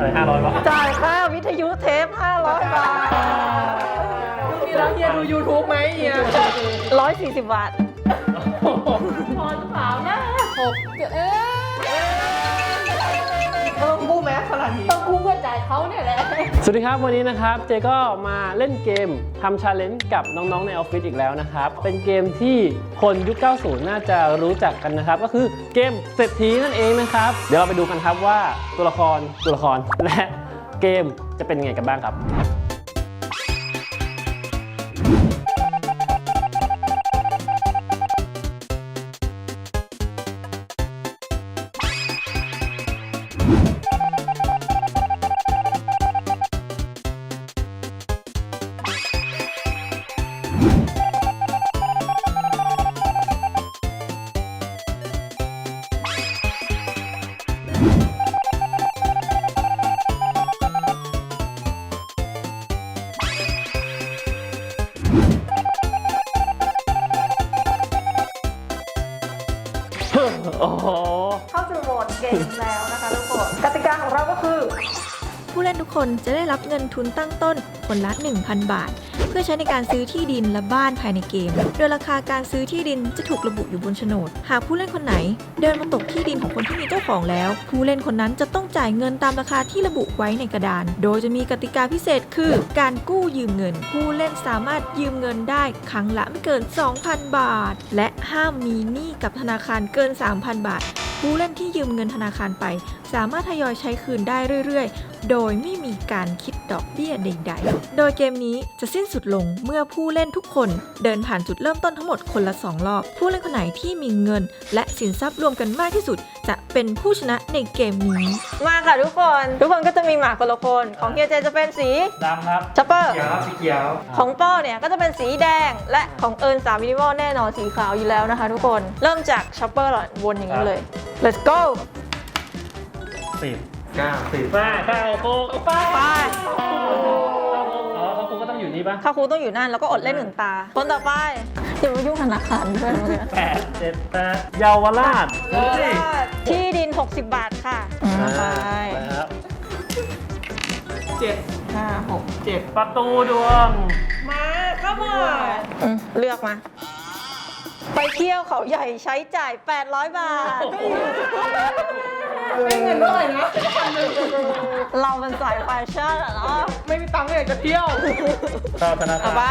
อะไรห้าร้อยวะจ่ายค่าวิทยุเทป 500 บาทนี่แล้วเฮียดู YouTube ไหมเฮีย140 บาท พอหรือเปล่านะ หกเอ๊ะ เขาเนี่ยแหละ สวัสดีครับวันนี้นะครับเจก็มาเล่นเกมทำชาเลนจ์กับน้องๆในออฟฟิศอีกแล้วนะครับ เป็นเกมที่คนยุค 90 น่าจะรู้จักกันนะครับ ก็คือเกมเศรษฐีนั่นเองนะครับ เดี๋ยวเราไปดูกันครับว่าตัวละครตัวละครและเกมจะเป็นยังไงกันบ้างครับ ผู้เล่นทุกคนจะได้รับเงินทุนตั้งต้นคนละ 1,000 บาท เพื่อใช้ในการซื้อที่ดินและบ้านภายในเกม โดยราคาการซื้อที่ดินจะถูกระบุอยู่บนโฉนด หากผู้เล่นคนไหน เดินมาตกที่ดินของคนที่มีเจ้าของแล้ว ผู้เล่นคนนั้นจะต้องจ่ายเงินตามราคาที่ระบุไว้ในกระดาน โดยจะมีกติกาพิเศษคือ การกู้ยืมเงิน ผู้เล่นสามารถยืมเงินได้ครั้งละไม่เกิน 2,000 บาท และห้ามมีหนี้กับธนาคารเกิน 3,000 บาทผู้เล่นที่ยืมเงินธนาคารไป สามารถทยอยใช้คืนได้เรื่อยๆ โดยไม่มีการคิดดอกเบี้ยใดๆ โดยเกมนี้จะสิ้นสุดลงเมื่อผู้เล่นทุกคนเดินผ่านจุดเริ่มต้นทั้งหมดคนละ 2 รอบ ผู้เล่นคนไหนที่มีเงิน และสินทรัพย์รวมกันมากที่สุด จะเป็นผู้ชนะในเกมนี้ มาค่ะทุกคน ทุกคนก็จะมีหมากคนละคนของเฮียเจจะเป็นสีดำครับชัปเปอร์เขียวครับสีเขียวของป้อเนี่ยก็จะเป็นสีแดงและของเอิญสามมินิมอลแน่นอนสีขาวอยู่แล้วนะคะ ทุกคนเริ่มจากชัปเปอร์หล่อนวนอย่างนี้เลย let's go สิบเก้าสิบห้าเข้าโค้งเข้าไปไปอ๋อเขาโค้งก็ต้องอยู่นี่ปะถ้าครูต้องอยู่นั่นแล้วก็อดเล่นหนึ่งตา คนต่อไปอย่ามายุ่งธนาคารเพื่อนเมื่อกี้แปดเจ็ดแปดเยาวราชดูสิที่ดิน 60 บาทค่ะไปไปครับเจ็ดห้าหกเจ็ดประตูดวง มาเข้ามาอืมเลือกมา ไปเที่ยวเขาใหญ่ใช้จ่าย 800 บาท ไม่เงินเท่าไหร่นะเราเป็นสายแฟชั่นอะเนาะไม่มีตังค์ก็อยากจะเที่ยวเข้าธนาคารเอาไป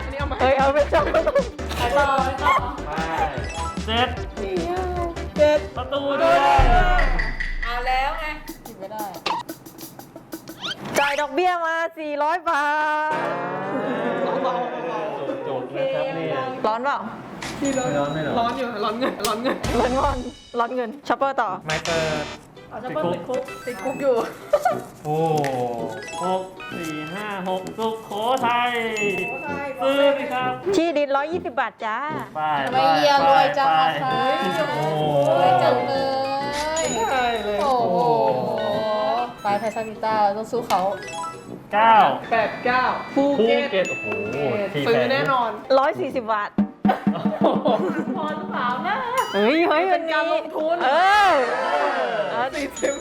อันนี้เอามาเฮ้ยเอาไปจับไปเจ็ดเจ็ดประตูดวงเอาแล้วไงหยิบไม่ได้จ่ายดอกเบี้ยมา 400 บาทโจทย์นะครับนี่ร้อนเปล่า ที่ร้อนไม่ร้อนไม่ร้อน ร้อนอยู่ร้อนเงินร้อนเงิน ร้อนงอน ร้อนเงินช็อปเปอร์ต่อไม่เปิดเอาจะเปิดติดคุกติดคุกอยู่ โอ้หกสี่ห้าหกสุโขทัยซื้อไหมครับที่ดิน 120 บาทจ้า ไปทำไมเฮียรวยจังอะคะโอ้รวยจังเลยใช่เลยโอ้โห ไปไทซานิต้าต้องสู้เขาเก้าแปดเก้าภูภูเก็ตเก็ตโอ้โหที่ซื้อพงแน่นอน 140 บาท พอหรือเปล่านะ เฮ้ยเฮ้ยเป็นการลงทุน เออเออสี่สิบ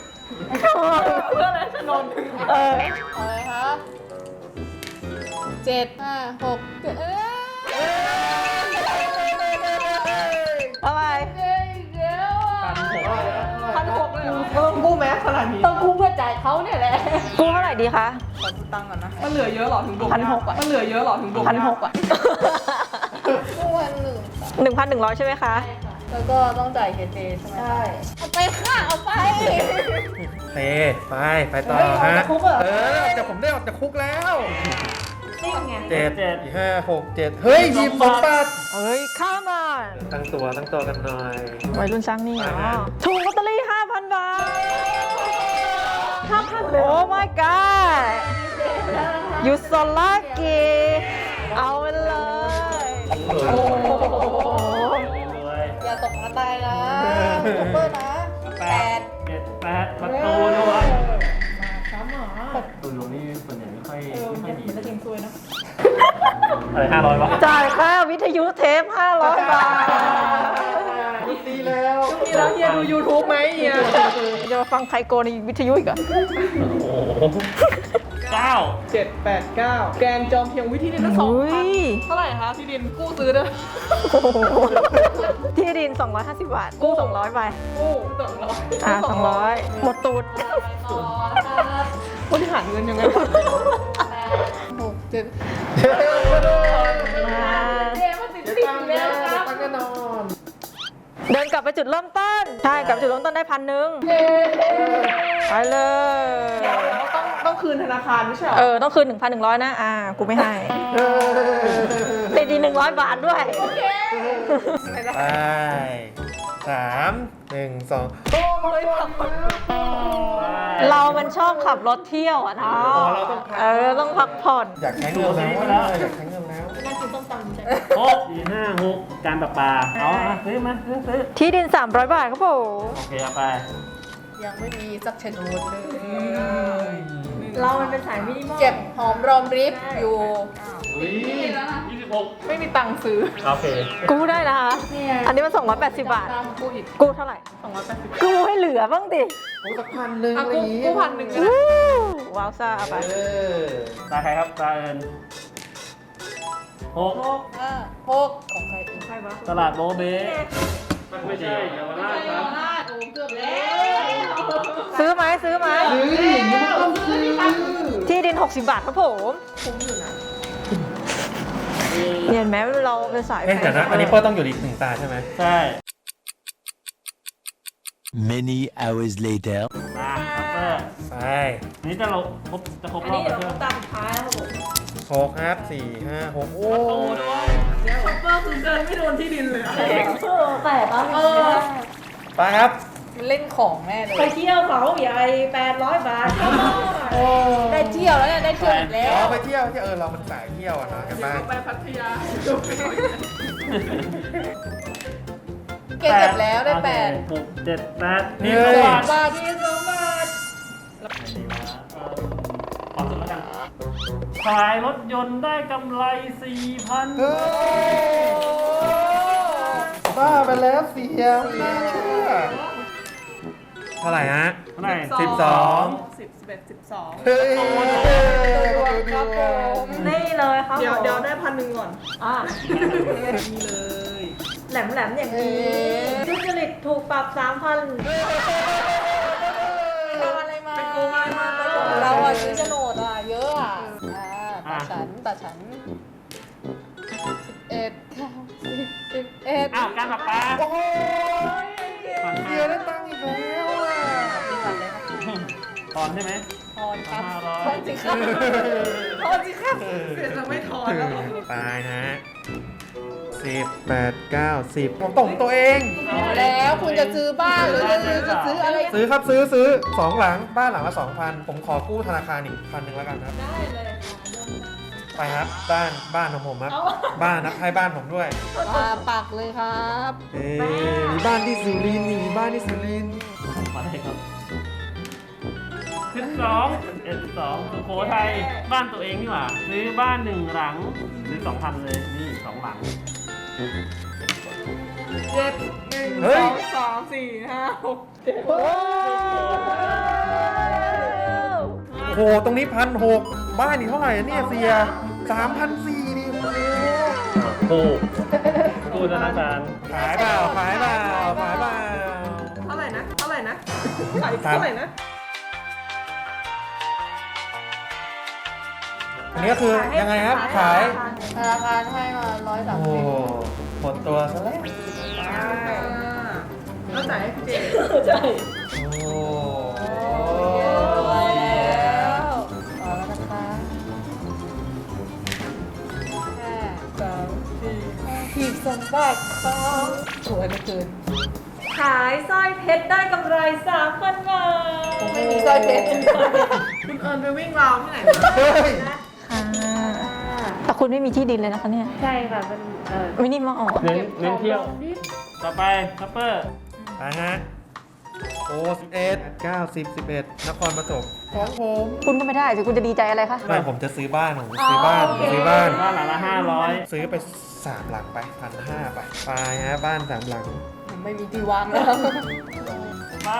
เพื่ออะไรจะนอนถึงเออเอาเลยคะเจ็ดห้าหกเจ็ดเอ้ยอะไรเอ้ยเดี๋ยวอะพันหกเลยเหรอต้องกู้ไหมขนาดนี้ต้องกู้เพื่อจ่ายเขาเนี่ยแหละ กู้เท่าไหร่ดีคะขอดูตังค์ก่อนนะ มันเหลือเยอะเหรอถึงบวกพันหกอะมันเหลือเยอะเหรอถึงบวกพันหกอะ กู้วันหนึ่งหนึ่งพันหนึ่งร้อยใช่ไหมคะ แล้วก็ต้องจ่ายเคเจใช่ไหมใช่เอาไปค่ะเอาไป เตไปไปต่อเฮ้ยออกฮะจากคุกเหรอ เออแต่ผมได้ออกจากคุกแล้วนี่ไง เจ็ดเจ็ดสี่ห้าหกเจ็ดเฮ้ยหยิบสมบัติเฮ้ย ข้ามมาตั้งตัวตั้งตัวกันหน่อย วัยรุ่นช่างนี่เหรออ่าถูกลอตเตอรี่ 5,000 บาท 5,000เลยโอ้ my god you so lucky เอาไปเลย โอ้โหรวยอย่าตกมาตายนะซุปเปอร์นะแปแปดดเจ็ดแปดประตูดวงช้ำหรอประตูดวงนี่ส่วนใหญ่ไม่ค่อยไม่ค่อยดีมันจะเก่งซวยนะอะไรห้าร้อยวะจ่ายค่าวิทยุเทป500บาทดีแล้วช่วงนี้แล้วเฮียดู YouTube ไหมเฮียจะมาฟังไคโกในวิทยุอีกเหรอ เก้าเจ็ดแปดเก้าแกนจอมเพียงวิธีนี้ละสองอุ้พันยเท่าไหร่คะที่ดินกู้ซื้อเด้อโอ้โหที่ดิน 250 บาท กู้ 200 ไป กู้สองร้อยอ่า200 หมดตูดบริหารเงินยังไงหกเจ็ดอ่าเจ๊มาติดติดอยู่แล้วครับตั้งแน่นอนเดินกลับไปจุดเริ่มต้น ใช่ กลับจุดเริ่มต้นได้พันหนึ่งไปเลยต้อง ต้องคืนธนาคารไม่ใช่เหรอ เออ ต้องคืน 1,100 นะ อ่า กูไม่ให้ ติดดี100บาทด้วยไปสามหนึ่งสองเรามันชอบขับรถเที่ยวอะเนาะอ๋อเราต้องพักเออ ต้องพักผ่อน อยากใช้เงินแล้วอยากใช้เงินแล้วหกสี่ห้าหกการประปา เอาอะซื้อมาซื้อซื้อที่ดิน 300 บาทครับผม โอเคเอาไป ยังไม่มีสักชนวนเลย เรามันเป็นสายมินิมอลเก็บหอมรอมริบอยู่ อุ้ยยี่สิบหกไม่มีตังค์ซื้อ โอเคกู้ได้นะคะอันนี้มัน280 บาท ตามกู้อีกกู้เท่าไหร่ สองร้อยแปดสิบกู้ให้เหลือบ้างดิโอ้สักพันหนึ่งอะอะไรกู้อย่างงี้กู้พันหนึ่งก็ได้วู้ว้าวซ่าเอาไปเออตาใครครับตาเอิญหกห้าหกของใครอีกตลาดโบเบ้ไม่ใช่เยาวราชครับโอ้เกือบแล้วซื้อไหมซื้อไหมซื้อดิอย่างนี้มันต้องซื้อ ที่ดิน 60 บาทครับผมเห็นไหมเราเป็นสายเอ๊ะเดี๋ยวนะ อันนี้เปิ้ลต้องอยู่อีกหนึ่งตาใช่ไหมใช่ Many hours later. มาคัพเปอร์ไปนี่จะเราครบจะครบรอบแล้วใช่ไหมตามท้ายครับผมหกครับสี่ห้าหกโอ้โอ้ด้วยช็อปเปอร์คือเดินไม่โดนที่ดินเลยอะแต่ตอนเออไปครับมัน เล่นของแน่เลยไปเที่ยวเขาใหญ่800บาทได้เที่ยวแล้วเนี่ยได้เที่ยวอีกแล้วเราไปเที่ยวที่เออเรามันสายเที่ยวอะเนาะกันเดี๋ยวบ้างเราไปพัทยาเก็บเก็บแล้วได้แปดโอเคหกเจ็ดแปดนี่นี่เลสยองบาทบาทที่สองบาทขอสุดแล้วกันขายรถยนต์ได้กำไร4,000เฮ้ยบ้าไปแล้วเสียไม่น่าเชื่อ เท่าไหร่ฮะ เท่าไหร่สิบสอง สิบสิบเอ็ดสิบสองเฮ้ยครับผมนี่เลยครับเดี๋ยวเดี๋ยวได้พันหนึ่งก่อนอะนี่เลยแหลมแหลมๆอย่างนี้ทุจริตถูกปรับ3,000ทำอะไรมาเราอะซื้อโฉนดอะเยอะอะอ่าตาฉันตาฉันสิบเอ็ดเก้าสิบสิบเอ็ดอ้าวการปรับปลาโอ้โหเสียได้ตัง ถอนใช่ไหม ทอนครับห้าร้อยทอนสิครับทอนสิครับเสียจะไม่ถอนแล้วตายฮะสิบแปดเก้าสิบผมตกตัวเองแล้วคุณจะซื้อบ้านหรือจะซื้ออะไรซื้อครับซื้อซื้อสองหลังบ้านหลังละสองพันผมขอกู้ธนาคารอีกพันหนึ่งแล้วกันครับได้เลยไปครับบ้านบ้านของผมครับบ้านนะให้บ้านผมด้วยมาปักเลยครับเอ้ยมีบ้านที่สุรินทร์นี่มีบ้านที่สุรินทร์มาได้ครับ สิบสองเอ็ดสองสุโขทัยบ้านตัวเองนี่หว่าซื้อบ้านหนึ่งหลังซื้อสองพันเลยนี่สองหลังเจ็ดหนึ่งเฮ้สยองสามสี่ห้าหกเจ็ดโอ้โหตรงนี้พันหกบ้านนี่เท่าไหร่อะเนี่ยเสียสามพันสี่นี่โอ้โหถูกกูธนาคารขายเปล่าขายเปล่าขายเปล่าเท่าไหร่นะเท่าไหร่นะขายเท่าไหร่นะ อันนี้ก็คือยังไงครับ ขายธนาคารให้มาร้อยสามโอ้สิบหมดตัวซะแล้วแล้วจ่ายให้พี่เจโอ้แล้วต่อแล้วนะคะห้าสามสี่ห้าหีบสมบัติครับสวยเหลือเกินขายสร้อยเพชรได้กำไร3,000บาทผมไม่มีสร้อยเพชร คุณเอิญไปวิ่งราวที่ไหนมา เฮ้ย ค่ะแต่คุณไม่มีที่ดินเลยนะคะเนี่ยใช่ค่ะเป็นเออมินิมอลเน้นเน้นเที่ยวต่อไปคัพเปอร์ไปฮะโอ้สิบเอ็ดเก้าสิบสิบเอ็ดนครปฐมของผมคุณก็ไม่ได้จะคุณจะดีใจอะไรคะ ไม่ผมจะซื้อบ้านผมจะซื้อบ้านผมจะซื้อบ้าน บ้านหลังละห้าร้อยซื้อไปสามหลังไปพันห้าไปไปฮะบ้านสามหลังอืมไม่มีที่วางแล้วไป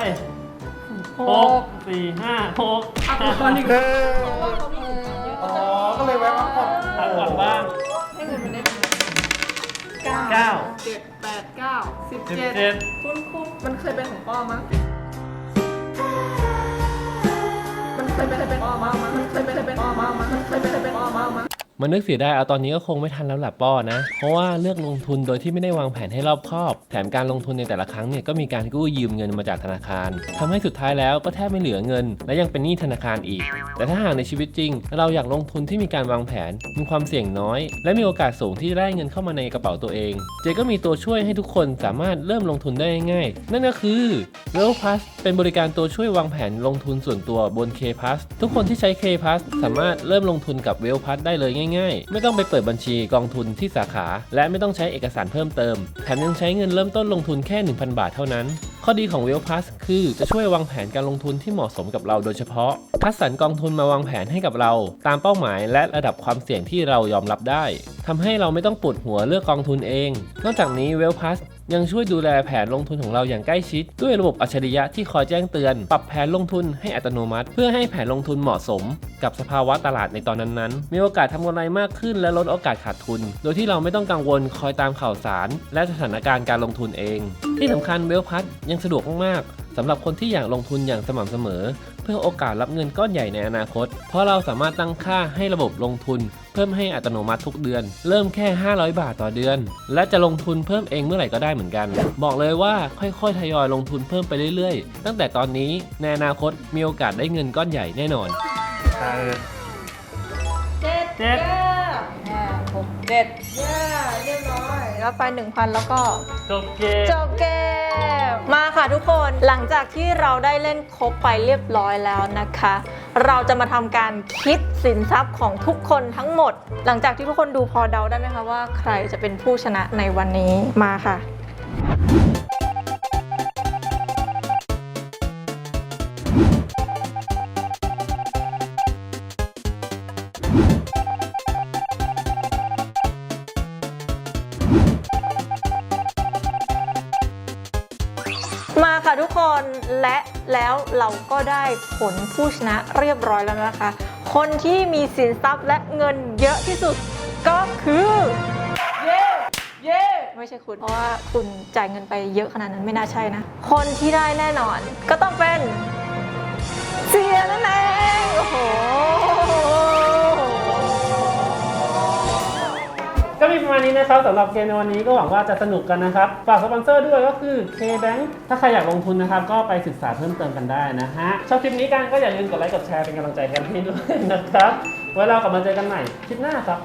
หกสี่ห้าหกเอาอุปกรณ์อีกเอออ๋อก็เลยแวะพักผ่อน ทำก่อนบ้าง ให้เงินมันได้เก้า เจ็ดแปดเก้าสิบสิบเจ็ดเจ็ดคุณคุณมันเคยเป็นของป้อมั้งมันเคยเป็นเป็นป้อมามั้งมันเคยเป็นเป็นป้อมามั้งมันเคยเป็นเป็นป้อมามั้ง มันนึกเสียดายเอาตอนนี้ก็คงไม่ทันแล้วหล่ะป้อนะ เพราะว่าเลือกลงทุนโดยที่ไม่ได้วางแผนให้รอบคอบ แถมการลงทุนในแต่ละครั้งเนี่ยก็มีการกู้ยืมเงินมาจากธนาคารทำให้สุดท้ายแล้วก็แทบไม่เหลือเงิน และยังเป็นหนี้ธนาคารอีก แต่ถ้าหากในชีวิตจริง เราอยากลงทุนที่มีการวางแผน มีความเสี่ยงน้อย และมีโอกาสสูงที่จะได้เงินเข้ามาในกระเป๋าตัวเอง เจก็มีตัวช่วยให้ทุกคนสามารถเริ่มลงทุนได้ง่าย นั่นก็คือ w e l l Plus เป็นบริการตัวช่วยวางแผนลงทุนส่วนตัวบน K Plus ทุกคนที่ใช้ K Plus สามารถเริ่มลงทุนกับ w e l l Plus ได้เลยง่ายๆ ไม่ต้องไปเปิดบัญชีกองทุนที่สาขา และไม่ต้องใช้เอกสารเพิ่มเติม แถมยังใช้เงินเริ่มต้นลงทุนแค่ 1,000 บาทเท่านั้น ข้อดีของ w e l l p a s s คือจะช่วยวางแผนการลงทุนที่เหมาะสมกับเราโดยเฉพาะ คัดสรรกองทุนมาวางแผนให้กับเรา ตามเป้าหมายและระดับความเสี่ยงที่เรายอมรับได้ทำให้เราไม่ต้องปวดหัวเลือกกองทุนเอง นอกจากนี้ w e l l p a s s ยังช่วยดูแลแผนลงทุนของเราอย่างใกล้ชิด ด้วยระบบอัจฉริยะที่คอยแจ้งเตือน ปรับแผนลงทุนให้อัตโนมัติ เพื่อให้แผนลงทุนเหมาะสม กับสภาวะตลาดในตอนนั้นๆ มีโอกาสทำกำไรมากขึ้นและลดโอกาสขาดทุน โดยที่เราไม่ต้องกังวลคอยตามข่าวสาร และสถานการณ์การลงทุนเอง ที่สำคัญเวลพัทยังสะดวกมากๆสำหรับคนที่อยากลงทุนอย่างสม่ำเสมอ เพื่อโอกาสรับเงินก้อนใหญ่ในอนาคต เพราะเราสามารถตั้งค่าให้ระบบลงทุน เพิ่มให้อัตโนมัติทุกเดือน เริ่มแค่ 500 บาทต่อเดือน และจะลงทุนเพิ่มเองเมื่อไหร่ก็ได้เหมือนกัน บอกเลยว่าค่อยๆทยอยลงทุนเพิ่มไปเรื่อยๆ ตั้งแต่ตอนนี้ในอนาคตมีโอกาสได้เงินก้อนใหญ่แน่นอน เจ็ดเจ็ดห้าหกเจ็ดเย้เรียบร้อยแล้วไป1,000แล้วก็จบเกม จบเกมมา ค่ะทุกคนหลังจากที่เราได้เล่นครบไปเรียบร้อยแล้วนะคะ เราจะมาทำการคิดสินทรัพย์ของทุกคนทั้งหมด หลังจากที่ทุกคนดูพอเดาได้ไหมคะว่า ใครจะเป็นผู้ชนะในวันนี้มาค่ะ เราก็ได้ผลผู้ชนะเรียบร้อยแล้วนะคะ คนที่มีสินทรัพย์และเงินเยอะที่สุดก็คือ เย้เย้ไม่ใช่คุณ เพราะว่าคุณจ่ายเงินไปเยอะขนาดนั้นไม่น่าใช่นะ คนที่ได้แน่นอนก็ต้องเป็น เสียนั่นเองโอ้โห มีประมาณนี้นะครับสำหรับเกมในวันนี้ก็หวังว่าจะสนุกกันนะครับ ฝากสปอนเซอร์ด้วยก็คือ K-Bank ถ้าใครอยากลงทุนนะครับ ก็ไปศึกษาเพิ่มเติมกันได้นะฮะชอบคลิปนี้กันก็อย่าลืมกดไลค์กดแชร์เป็นกำลังใจกันให้ด้วยนะครับไว้เรากลับมาเจอกันใหม่คลิปหน้าครับ